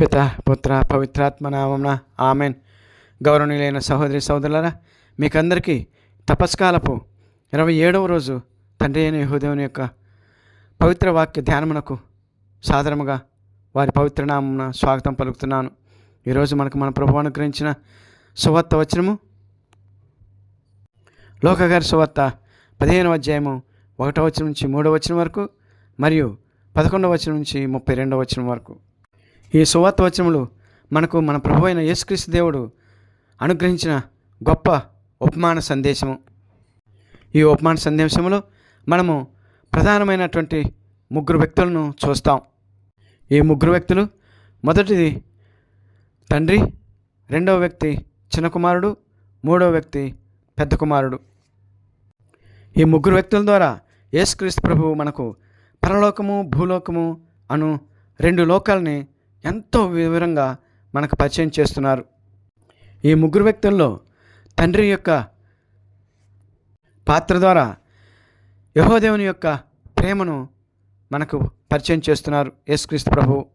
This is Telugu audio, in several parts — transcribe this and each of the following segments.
పిత పుత్ర పవిత్రాత్మ నామమున ఆమెన్. గౌరవనీయులైన సహోదరి సహోదరులరా మీకందరికీ తపస్కాలపు ఇరవై ఏడవ రోజు తండ్రి అయిన యహోదేవుని యొక్క పవిత్ర వాక్య ధ్యానమునకు సాధారణంగా వారి పవిత్ర నామమున స్వాగతం పలుకుతున్నాను. ఈరోజు మనకు మన ప్రభు అనుగ్రహించిన సువార్త వచనము లోకగారి సువార్త పదిహేనవ అధ్యాయము ఒకటో వచనం నుంచి మూడో వచనం వరకు మరియు పదకొండవ వచనం నుంచి ముప్పై రెండవ వచనం వరకు. ఈ సువార్త వచనములు మనకు మన ప్రభు అయిన యేసుక్రీస్తు దేవుడు అనుగ్రహించిన గొప్ప ఉపమాన సందేశము. ఈ ఉపమాన సందేశంలో మనము ప్రధానమైనటువంటి ముగ్గురు వ్యక్తులను చూస్తాం. ఈ ముగ్గురు వ్యక్తులు మొదటిది తండ్రి రెండవ వ్యక్తి చిన్న కుమారుడు మూడవ వ్యక్తి పెద్ద కుమారుడు ఈ ముగ్గురు వ్యక్తుల ద్వారా యేసుక్రీస్తు ప్రభువు మనకు పరలోకము భూలోకము అను రెండు లోకాలని ఎంతో వివరంగా మనకు పరిచయం చేస్తున్నారు. ఈ ముగ్గురు వ్యక్తుల్లో తండ్రి యొక్క పాత్ర ద్వారా యహోదేవుని యొక్క ప్రేమను మనకు పరిచయం చేస్తున్నారు యేసుక్రీస్తు ప్రభు.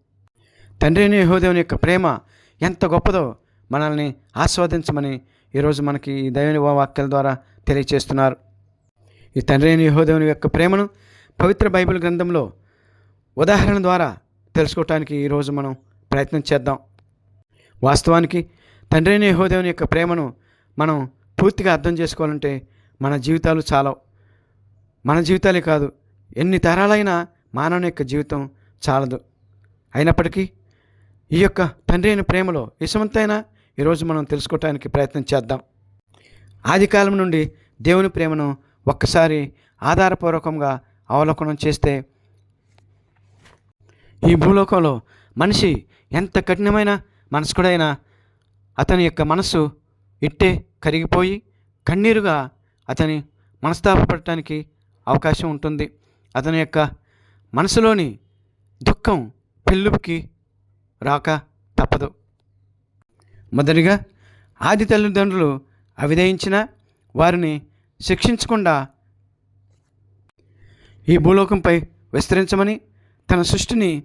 తండ్రి యహోదేవుని యొక్క ప్రేమ ఎంత గొప్పదో మనల్ని ఆస్వాదించమని ఈరోజు మనకి ఈ దైవని వాక్యాల ద్వారా తెలియచేస్తున్నారు. ఈ తండ్రి అయిన యహోదేవుని యొక్క ప్రేమను పవిత్ర బైబిల్ గ్రంథంలో ఉదాహరణ ద్వారా తెలుసుకోవటానికి ఈరోజు మనం ప్రయత్నం చేద్దాం. వాస్తవానికి తండ్రి అయిన యహోదేవుని యొక్క ప్రేమను మనం పూర్తిగా అర్థం చేసుకోవాలంటే మన జీవితాలు చాలవు మన జీవితాలే కాదు ఎన్ని తరాలైనా మానవుని యొక్క జీవితం చాలదు. అయినప్పటికీ ఈ యొక్క తండ్రి అయిన ప్రేమలో విషమంతైనా ఈరోజు మనం తెలుసుకోవటానికి ప్రయత్నం చేద్దాం. ఆది కాలం నుండి దేవుని ప్రేమను ఒక్కసారి ఆధారపూర్వకంగా అవలోకనం చేస్తే ఈ భూలోకంలో మనిషి ఎంత కఠినమైన మనస్కుడైనా అతని యొక్క మనస్సు ఇట్టే కరిగిపోయి కన్నీరుగా అతని మనస్తాపడటానికి అవకాశం ఉంటుంది. అతని యొక్క మనసులోని దుఃఖం పెళ్ళుకి రాక తప్పదు. మొదటిగా ఆది తల్లిదండ్రులు అవిధయించిన వారిని శిక్షించకుండా ఈ భూలోకంపై విస్తరించమని తన సృష్టిని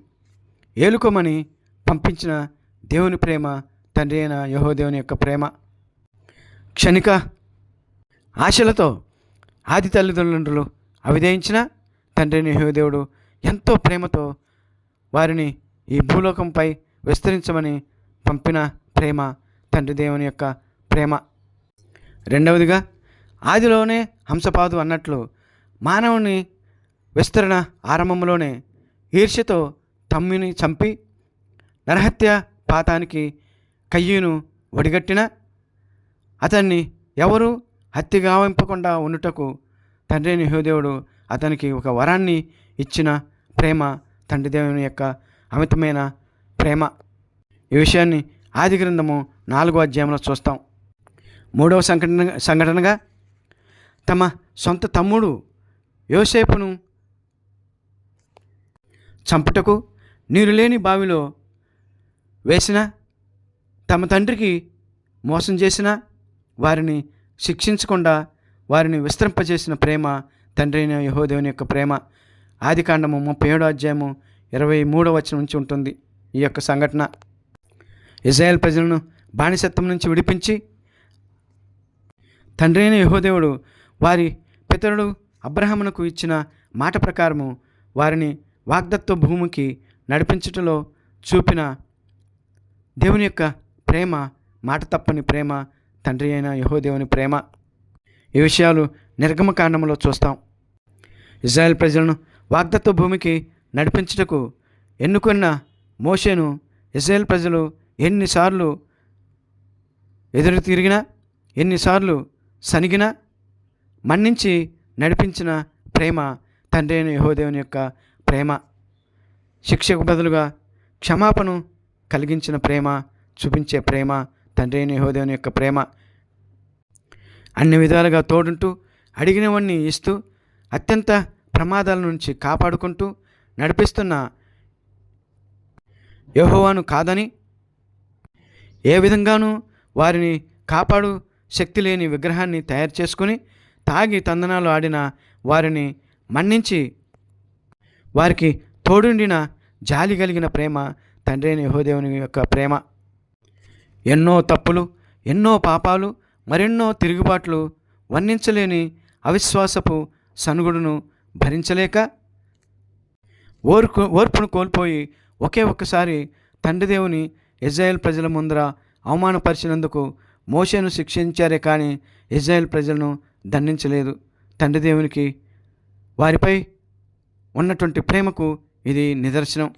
ఏలుకోమని పంపించిన దేవుని ప్రేమ తండ్రి అయిన యహోదేవుని యొక్క ప్రేమ. క్షణిక ఆశలతో ఆది తల్లిదండ్రులు అవిధయించిన తండ్రిని యహోదేవుడు ఎంతో ప్రేమతో వారిని ఈ భూలోకంపై విస్తరించమని పంపిన ప్రేమ తండ్రి దేవుని యొక్క ప్రేమ. రెండవదిగా ఆదిలోనే హంసపాదు అన్నట్లు మానవుని విస్తరణ ఆరంభంలోనే ఈర్ష్యతో తమ్మిని చంపి నరహత్య పాతానికి కయ్యూను ఒడిగట్టిన అతన్ని ఎవరు హత్య గావింపకుండా ఉండుటకు తండ్రి నిహోదేవుడు అతనికి ఒక వరాన్ని ఇచ్చిన ప్రేమ తండ్రి దేవుని యొక్క అమితమైన ప్రేమ. ఈ విషయాన్ని ఆది గ్రంథము నాలుగో అధ్యాయంలో చూస్తాం. మూడవ సంఘటన సంఘటనగా తమ సొంత తమ్ముడు యోసేపును చంపుటకు నీరు లేని బావిలో వేసిన తమ తండ్రికి మోసం చేసిన వారిని శిక్షించకుండా వారిని విస్తరింపజేసిన ప్రేమ తండ్రి అయిన యహోదేవుని యొక్క ప్రేమ. ఆది కాండము ముప్పై ఏడో అధ్యాయము ఇరవై మూడో వచ్చిన నుంచి ఉంటుంది ఈ యొక్క సంఘటన. ఇజ్రాయెల్ ప్రజలను బానిసత్వం నుంచి విడిపించి తండ్రి అయిన యహోదేవుడు వారి పితరుడు అబ్రహమునకు ఇచ్చిన మాట ప్రకారము వారిని వాగ్దత్వ భూమికి నడిపించుటలో చూపిన దేవుని యొక్క ప్రేమ మాట తప్పని ప్రేమ తండ్రి అయిన యహోదేవుని ప్రేమ. ఈ విషయాలు నిర్గమకాండంలో చూస్తాం. ఇజ్రాయెల్ ప్రజలను వాగ్దత్వ భూమికి నడిపించుటకు ఎన్నుకున్న మోషేను ఇజ్రాయెల్ ప్రజలు ఎన్నిసార్లు ఎదురు తిరిగినా ఎన్నిసార్లు సనిగినా మన్నించి నడిపించిన ప్రేమ తండ్రి అయిన యహోదేవుని యొక్క ప్రేమ. శిక్షకు బదులుగా క్షమాపణ కలిగించిన ప్రేమ చూపించే ప్రేమ తండ్రి అయిన యహోదేవుని యొక్క ప్రేమ అన్ని విధాలుగా తోడుంటూ అడిగినవన్నీ ఇస్తూ అత్యంత ప్రమాదాల నుంచి కాపాడుకుంటూ నడిపిస్తున్న యహోవాను కాదని ఏ విధంగానూ వారిని కాపాడు శక్తి లేని విగ్రహాన్ని తయారు చేసుకుని తాగి తందనాలు ఆడిన వారిని మన్నించి వారికి తోడుండిన జాలి కలిగిన ప్రేమ తండ్రి అయిన యహోదేవుని యొక్క ప్రేమ. ఎన్నో తప్పులు ఎన్నో పాపాలు మరెన్నో తిరుగుబాట్లు వర్ణించలేని అవిశ్వాసపు సనుగుడును భరించలేక ఓర్కు ఓర్పును కోల్పోయి ఒకే ఒక్కసారి తండ్రి దేవుని ఇజ్రాయెల్ ప్రజల ముందర అవమానపరిచినందుకు మోషను శిక్షించారే కానీ ఇజ్రాయెల్ ప్రజలను దండించలేదు. తండ్రి దేవునికి వారిపై ఉన్నటువంటి ప్రేమకు ఇది నిదర్శనం.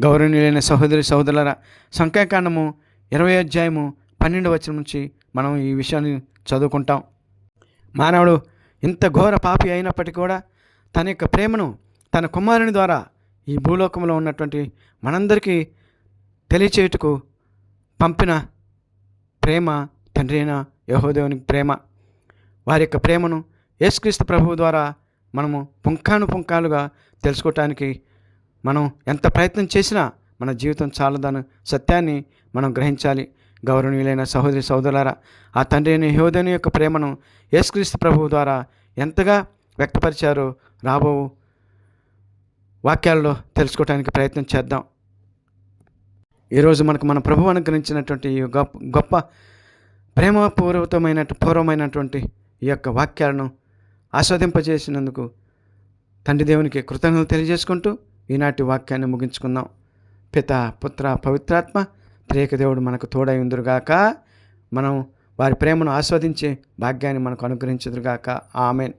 గౌరవనీయులైన సహోదరి సహోదరుల సంఖ్యాకాండము ఇరవై అధ్యాయము పన్నెండు వచ్చిన నుంచి మనం ఈ విషయాన్ని చదువుకుంటాం. మానవుడు ఇంత ఘోర పాపి అయినప్పటికీ కూడా తన యొక్క ప్రేమను తన కుమారుని ద్వారా ఈ భూలోకంలో ఉన్నటువంటి మనందరికీ తెలియచేయుటకు పంపిన ప్రేమ తండ్రి అయిన యహోదేవుని ప్రేమ. వారి యొక్క ప్రేమను యేసుక్రీస్తు ప్రభువు ద్వారా మనము పుంఖాను పుంఖాలుగా తెలుసుకోవటానికి మనం ఎంత ప్రయత్నం చేసినా మన జీవితం చాలదన్న సత్యాన్ని మనం గ్రహించాలి. గౌరవనీయులైన సహోదరి సహోదరులారా ఆ తండ్రి అయిన యహోదని యొక్క ప్రేమను యేసుక్రీస్తు ప్రభువు ద్వారా ఎంతగా వ్యక్తపరిచారో రాబో వాక్యాల్లో తెలుసుకోవడానికి ప్రయత్నం చేద్దాం. ఈరోజు మనకు మన ప్రభు అనుగ్రహించినటువంటి ఈ గొప్ప గొప్ప ప్రేమపూర్వకమైన పూర్వమైనటువంటి ఈ యొక్క వాక్యాలను ఆస్వాదింపజేసినందుకు తండ్రి దేవునికి కృతజ్ఞతలు తెలియజేసుకుంటూ ఈనాటి వాక్యాన్ని ముగించుకుందాం. పిత పుత్ర పవిత్రాత్మ త్రేక దేవుడు మనకు తోడై ఉందరుగాక మనం వారి ప్రేమను ఆస్వాదించే భాగ్యాన్ని మనకు అనుగ్రహించదురుగాక. ఆమెన్.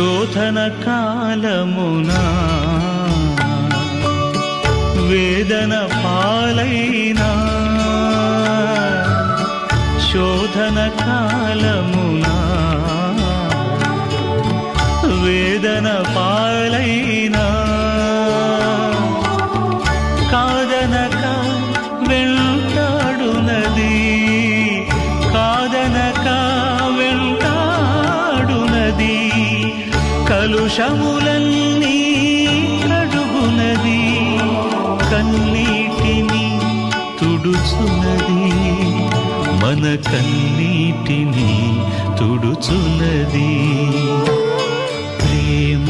శోధన కాలమునా. వేదన పాలైనా. శోధన కాలమునా. వేదన పా కలుషములన్నీ కడుగునది కన్నీటిని తుడుచునది. మన కన్నీటిని తుడుచునది. ప్రేమ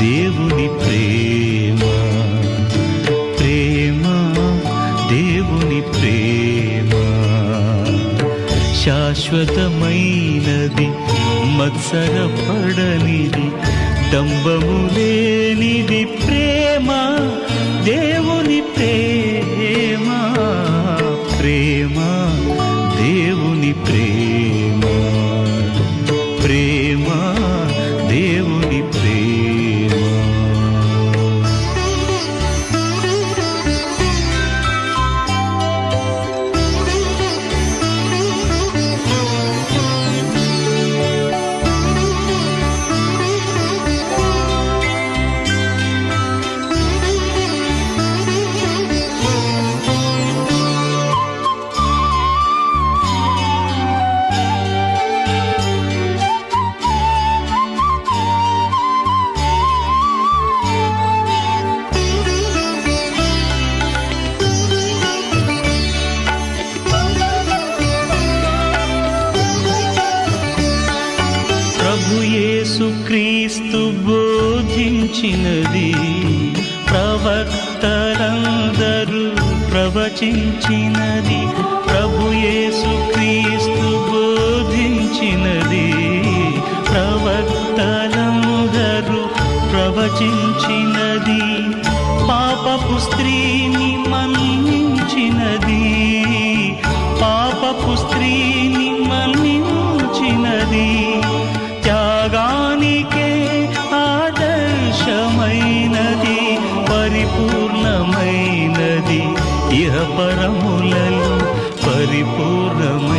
దేవుని ప్రేమ. ప్రేమ దేవుని ప్రేమ. శాశ్వతమైనది మత్సరపడనిది డంబము లేనిది ప్రేమ దేవ ప్రవచించినది పరిపూర్ణమైనది.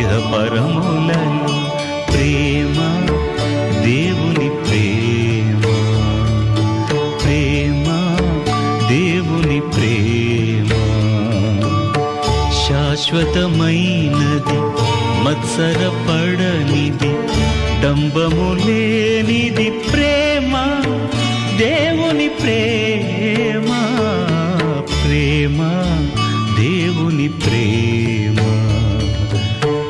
ఇహ పరములను ప్రేమ దేవుని ప్రేమ. ప్రేమ దేవుని ప్రేమ. శాశ్వతమైనది మత్సరపడనిది డంబము లేనిది ప్రేమ దేవుని ప్రేమ. ప్రేమ ప్రేమ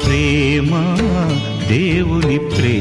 ప్రేమ దేవుని ప్రేమ.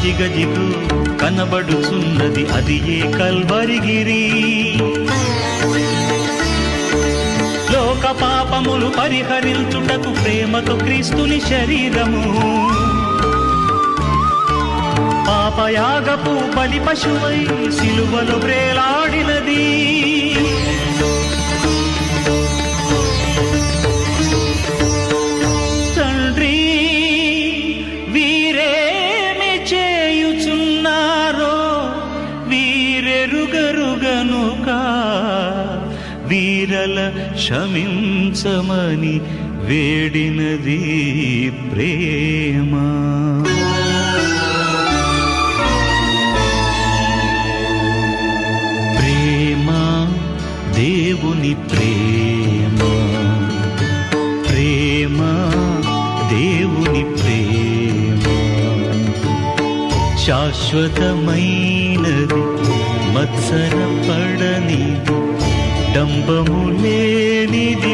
అదిగదిగు కనబడుచున్నది అది ఏ కల్వరిగిరి? లోక పాపములు పరిహరించుటకు ప్రేమతో క్రీస్తుని శరీరము. పాపయాగపు బలి పశువై సిలువలు ప్రేలాడినది. క్షమించమని వేడినది ప్రేమ. ప్రేమ దేవుని ప్రేమ. ప్రేమ దేవుని ప్రేమ. శాశ్వతమైనది మత్సరపడనిది డంబము లేనిది